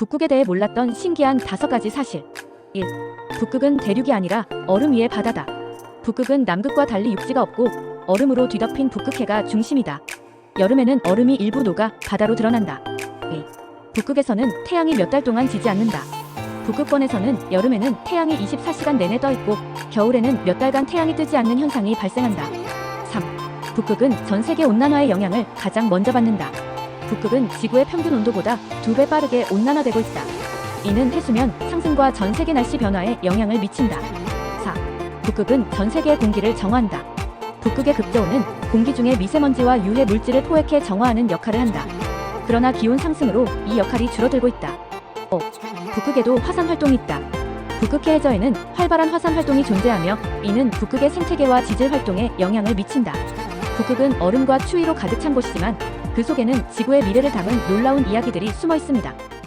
북극에 대해 몰랐던 신기한 다섯 가지 사실. 1. 북극은 대륙이 아니라 얼음 위의 바다다. 북극은 남극과 달리 육지가 없고 얼음으로 뒤덮인 북극해가 중심이다. 여름에는 얼음이 일부 녹아 바다로 드러난다. 2. 북극에서는 태양이 몇 달 동안 지지 않는다. 북극권에서는 여름에는 태양이 24시간 내내 떠 있고 겨울에는 몇 달간 태양이 뜨지 않는 현상이 발생한다. 3. 북극은 전 세계 온난화의 영향을 가장 먼저 받는다. 북극은 지구의 평균 온도보다 두 배 빠르게 온난화되고 있다. 이는 해수면 상승과 전 세계 날씨 변화에 영향을 미친다. 4. 북극은 전 세계의 공기를 정화한다. 북극의 극저온은 공기 중의 미세먼지와 유해 물질을 포획해 정화하는 역할을 한다. 그러나 기온 상승으로 이 역할이 줄어들고 있다. 5. 북극에도 화산 활동이 있다. 북극해 해저에는 활발한 화산 활동이 존재하며 이는 북극의 생태계와 지질 활동에 영향을 미친다. 북극은 얼음과 추위로 가득 찬 곳이지만 그 속에는 지구의 미래를 담은 놀라운 이야기들이 숨어 있습니다.